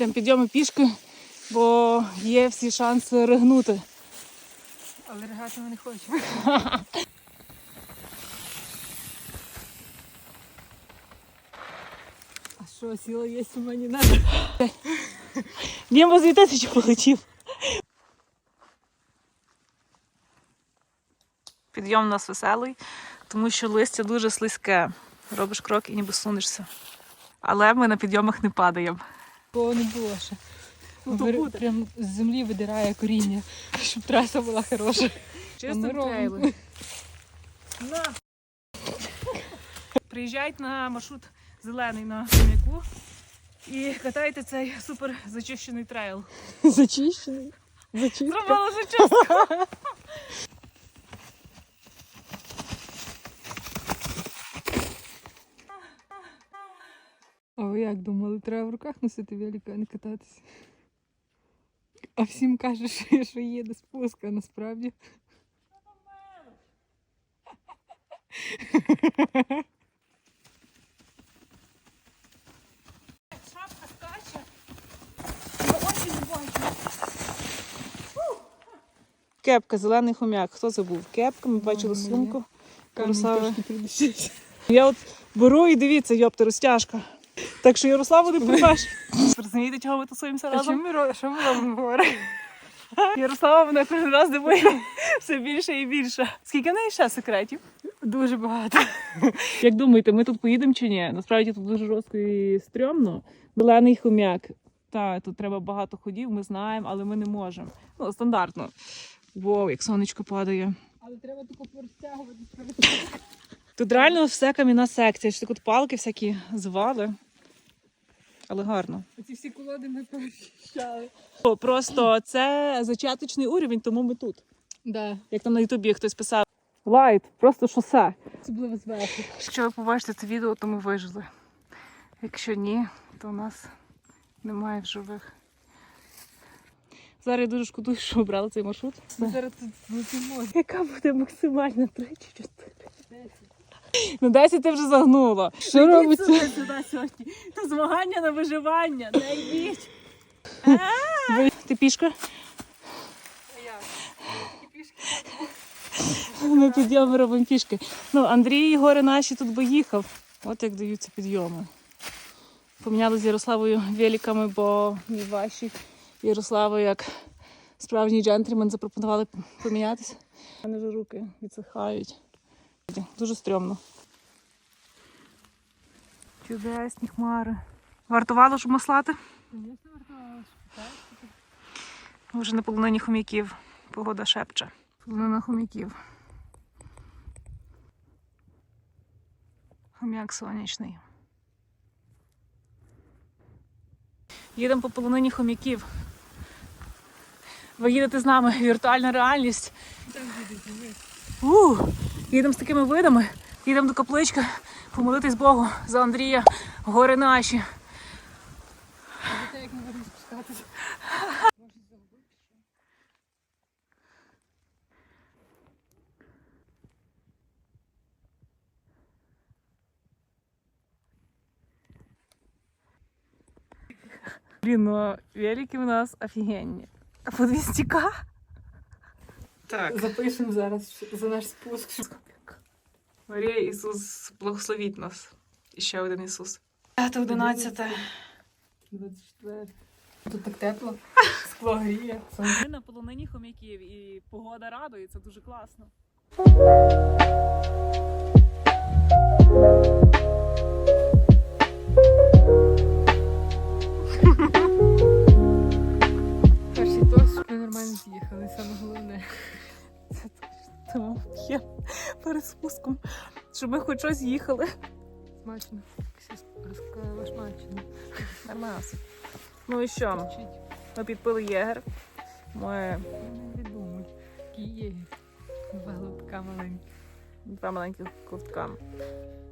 Йдемо підйоми пішки, бо є всі шанси ригнути. Але ригати ми не хочемо. А що, сіла є у мені надо? Дім з тисячі полетів. Підйом у нас веселий, тому що листя дуже слизьке. Робиш крок і ніби сунешся. Але ми на підйомах не падаємо. Бо не було ще. Ну, то Вир- буде. Прям з землі видирає коріння, щоб траса була хороша. Чисто трейли. На. Приїжджайте на маршрут зелений на хомяку і катайте цей супер зачищений трейл. Зачищений. Зачищений. Зробила вже А ви як думали, треба в руках носити велика, а не кататися? А всім кажеш, що- що їде спуск, а насправді. Шапка скаче. Очі не бачу. Кепка, зелений хомяк. Хто забув? Кепка, ми бачили сумку. Красава. Я от беру і дивіться, йопти, розтяжка. Так що Ярославу не порвеш. Розумієте, чого ми тусуємося разом? чим ми ро- що ми робимо говоримо? Ярослава мене кожен раз дивує все більше і більше. Скільки в неї ще секретів? Дуже багато. Як думаєте, ми тут поїдемо чи ні? Насправді тут дуже жорстко і стрьомно. Зелений хомяк. Так, тут треба багато ходів, ми знаємо, але ми не можемо. Ну, стандартно. Вау, як сонечко падає. Але треба тако порозтягувати. Тут реально все кам'яна секція. Що тут палки всякі звали. Але гарно. Ці всі колоди ми перечищали. Просто це зачаточний уровень, тому ми тут. Да, Як там на Ютубі хтось писав. Лайт, просто шосе. особливо зверху. Якщо ви побачите це відео, то ми вижили. Якщо ні, то у нас немає в живих. Зараз я дуже шкодую, що обрали цей маршрут. Ми зараз тут летимо. Яка буде максимальна 3 чи 4? Ну 10 ти вже загнула. Що робиться? Сюди, сюди сьогодні. Це змагання на виживання. Не йдіть. Ти пішка? Ми підйоми робимо пішки. Ну, Андрій і гори наші тут би їхав. От як даються підйоми. Поміняли з Ярославою великами, бо мій ваші Ярослава, як справжній джентльмен, запропонували помінятися. У мене вже руки відсихають. Дуже стрьомно. Чудесні хмари. Вартувало, щоб маслати? Звісно, вартувалося. Ми вже на полонині хомяків. Погода шепче. Полонина хомяків. Хомяк сонячний. Їдемо по полонині хомяків. Ви їдете з нами. Віртуальна реальність. У, їдемо з такими видами. Їдемо до каплички помолитись Богу за Андрія. Гори наші. Блін, ну велики у нас офігенні. А по 200к? Так. Запишемо зараз за наш спуск. Марія Ісус, благословіть нас. І ще один Ісус. 11. 24. Тут так тепло. Скло гріє. Ми на полонині хомяків і погода радує, це дуже класно. Перший тост, ми нормально з'їхали, саме головне. Тому є перед спуском, щоб ми хоч щось їхали. Смачно. Розкалашмачено. Нормас. Ну і що? Ми підпили єгер. Ми Не думай. Які є. Два голубка маленькі. два маленьких ковтка.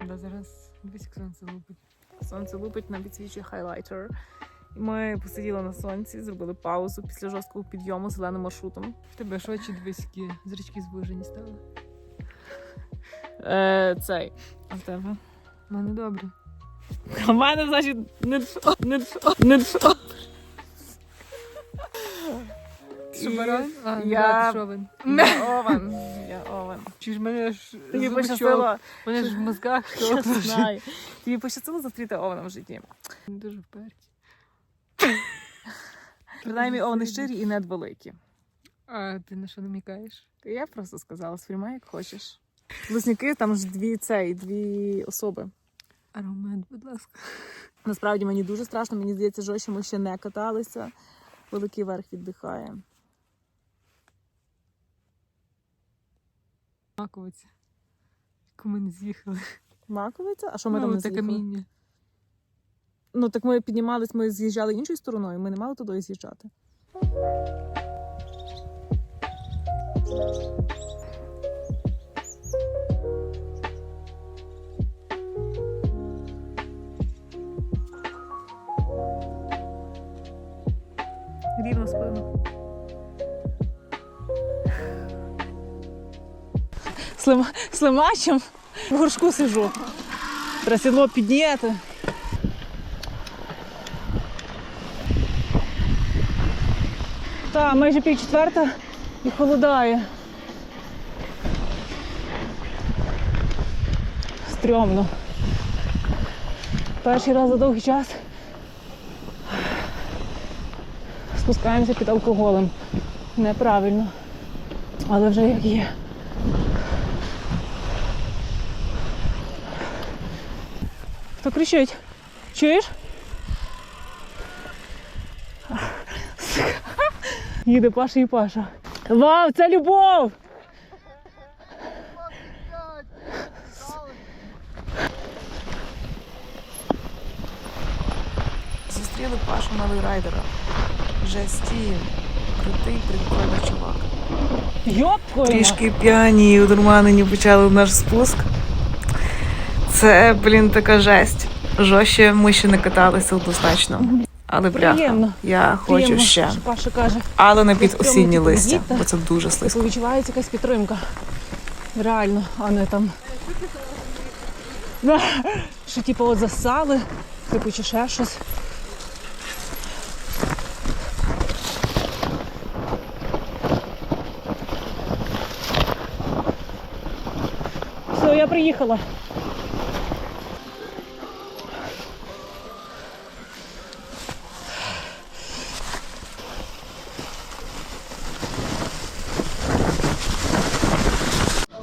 Да, зараз дивись, як сонце лупить. Сонце лупить нам підсвічує хайлайтер. Ми посиділи на сонці, зробили паузу після жорсткого підйому зеленим маршрутом. В тебе ж очі двиські, зрачки звужені стали. Е, цей. А в тебе? У мене добре. А в мене, значить, не то, не то, не то. Що баран? А, я- да, ти човен. Я овен. Я овен. Чи ж мене ж Тобі пощастило. Мене ж в мозгах Я знаю. Тобі пощастило зустріти овена в житті. Дуже вперті. Принаймні овни щирі і надвеликі. А ти на що намікаєш? Я просто сказала, сприймай як хочеш. Близнюки там ж дві цей, дві особи. Аргумент, будь ласка. Насправді мені дуже страшно, мені здається, жорстче ми ще не каталися. Великий верх віддихає. Маковиця. Яку ми не з'їхали. Маковиця? А що ми там ну, не те з'їхали? каміння. Ну так ми піднімались, ми з'їжджали іншою стороною, ми не мали туди з'їжджати. Рівно спину. Слима... Слимачем в горшку сижу. Треба сідло підняти. Так, майже пів четверта і холодає. Стрьомно. Перший раз за довгий час спускаємося під алкоголем. Неправильно. Але вже як є. Хто кричить? Чуєш? Їде Паша і Паша. Вау, це любов! Зустріли Пашу на лейрайдера. Жесті, крутий, прикольний чувак. Йоп, Трішки п'яні і одурманені почали наш спуск. Це, блін, така жесть. Жорстче ми ще не каталися однозначно. Але бляха, Приємно. я хочу Приємно, ще. що Паша каже, Але не під осінні листя, діти. бо це дуже слизько. відчувається якась підтримка. Реально, а не там. Да, Що типу от засали, типу чи ще щось. Все, я приїхала.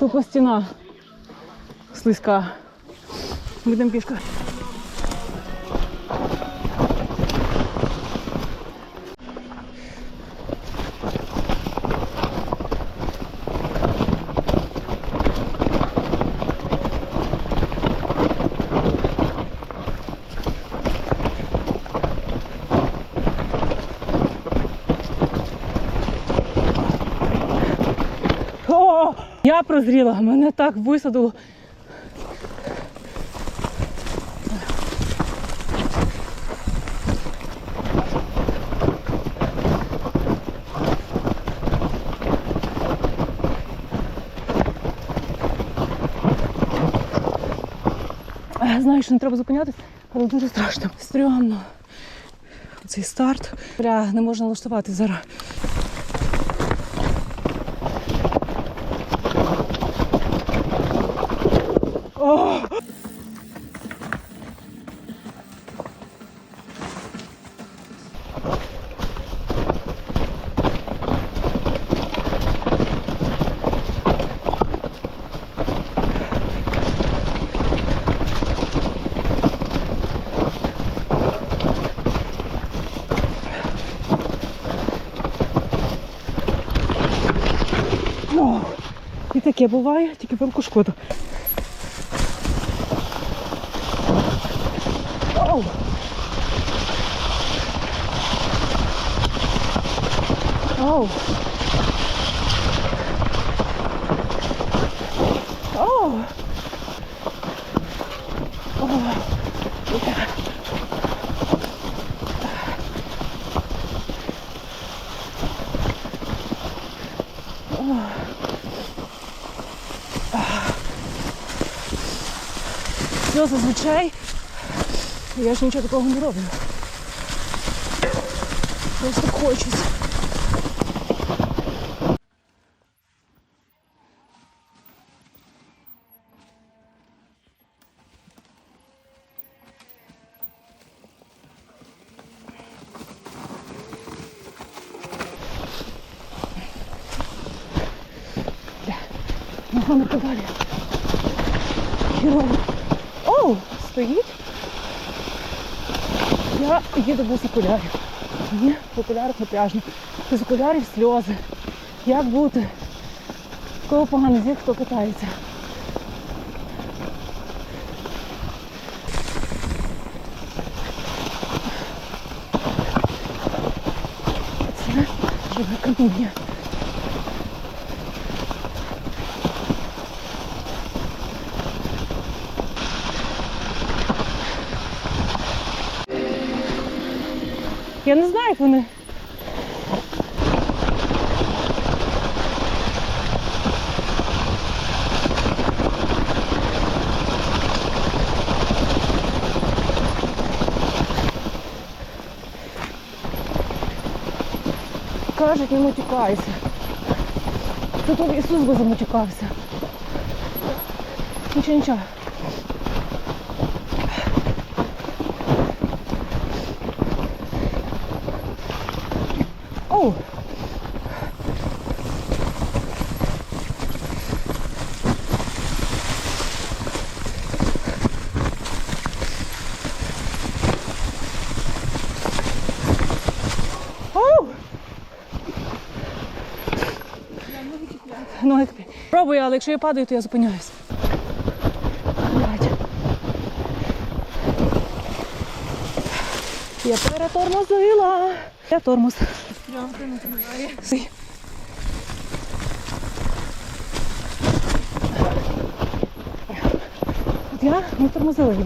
Тупо стіна слизька. Будемо пішки. О, я прозріла, мене так висадило. Знаю, що не треба зупинятися, але дуже страшно. Стрьомно. Цей старт. Бля, не можна налаштувати зараз. О! О, і таке буває, тільки велику шкоду. Оу. Оу. Оу. Оу. все зазвичай. Я ж нічого такого не роблю. Просто хочеться. Нога на педалі. Херово. Оу, стоїть. Я їду без окулярів. Мені в окулярах напряжно. Без окулярів сльози. Як бути? Кого погано зір, хто катається. Це живе каміння. Я не знаю, як вони. Кажуть, не матюкайся. Тут Ісус би заматюкався. Нічого, нічого. Оу! Оу! Ноги тобі. Пробую, але якщо я падаю, то я зупиняюсь. Блядь. Я перетормозила. Я тормоз. От я не тормозила її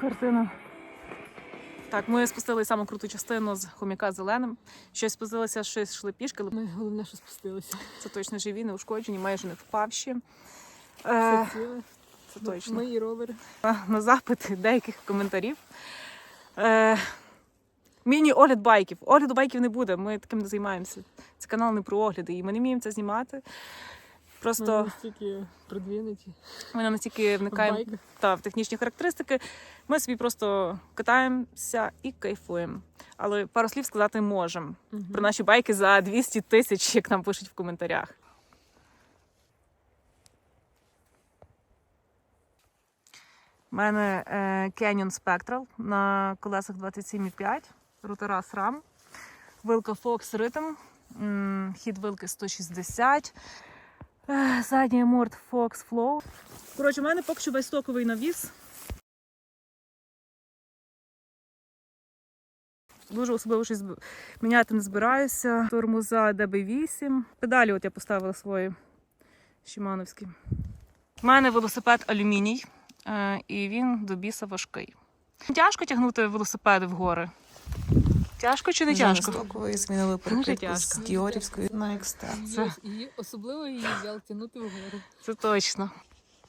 Картина. Так, ми спустили саму круту частину з хомяка зеленим. Щось спустилося, щось йшли пішки, але Ми головне, що спустилися. це точно живі, не ушкоджені, майже не впавші. Все Е, ціле. це точно. Ми і ровери. на запит деяких коментарів. Е, Міні-огляд байків. Огляду байків не буде, ми таким не займаємося. Це канал не про огляди, і ми не вміємо це знімати. Ми настільки продвинуті. ми настільки В вникаємо байках. та, в технічні характеристики. Ми собі просто катаємося і кайфуємо. Але пару слів сказати можемо Мгм. про наші байки за 200 тисяч, як нам пишуть в коментарях. У мене е, Canyon Spectral на колесах 27,5, рутера SRAM, вилка Fox Rhythm, хід вилки 160, е, задній аморт Fox Flow. Коротше, у мене поки що весь стоковий навіс. Дуже особливо щось міняти не збираюся. Тормоза DB8. Педалі от я поставила свої Шимановські. У мене велосипед алюміній, е, і він до біса важкий. Тяжко тягнути велосипеди в гори. Тяжко чи не тяжко? Стокової змінили перекритку з Діорівської на екстен. Це- І особливо її взяв тягнути вгору. Це точно.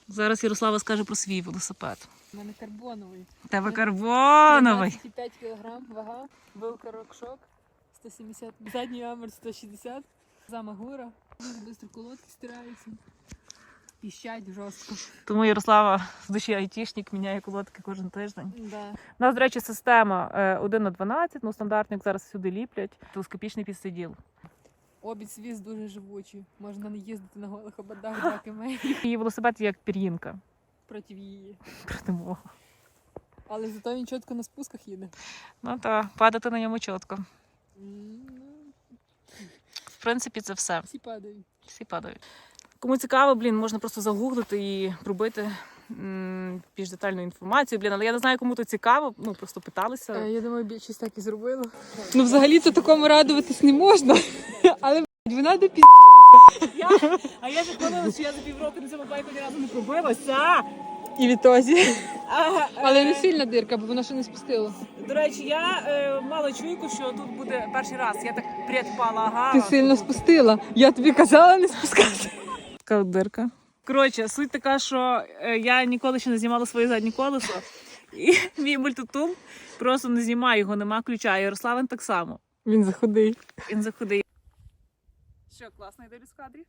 Зараз Ярослава скаже про свій велосипед. У мене карбоновий. Тебе карбоновий. 5 кг вага, вилка рокшок, 170, задній амер 160, замагура. Дуже швидко колодки стираються. Піщать жорстко. Тому Ярослава з душі айтішник міняє колодки кожен тиждень. Да. У нас, до речі, система е, 1 на 12, ну стандартник зараз сюди ліплять. Телескопічний підсиділ. Обід свіз дуже живучий. Можна не їздити на голих ободах 2 км Її велосипед як пір'їнка проти її. проти мого. Але зато він чітко на спусках їде. Ну та падати на ньому чітко. Ну, В принципі, це все. всі падають. Всі падають. Кому цікаво, блін, можна просто загуглити і пробити більш детальну інформацію. Блін, але я не знаю, кому то цікаво. Ну просто питалися. Е, Я думаю, більшість так і зробила. Ну, взагалі-то такому радуватись не можна. Але вона до пі... Я, а я ж хвалила, що я за півроку на цьому байку ні разу не пробилася. І відтозі. А, Але не сильна дирка, бо вона ще не спустила. До речі, я е, мала чуйку, що тут буде перший раз. Я так предпала, ага. Ти сильно спустила. Я тобі казала не спускати. Така от дирка. Коротше, суть така, що е, я ніколи ще не знімала своє заднє колесо. І мій мультитум просто не знімає його, нема ключа. Ярославин так само. Він заходий. Він захудий. Що, класно йде в кадрі?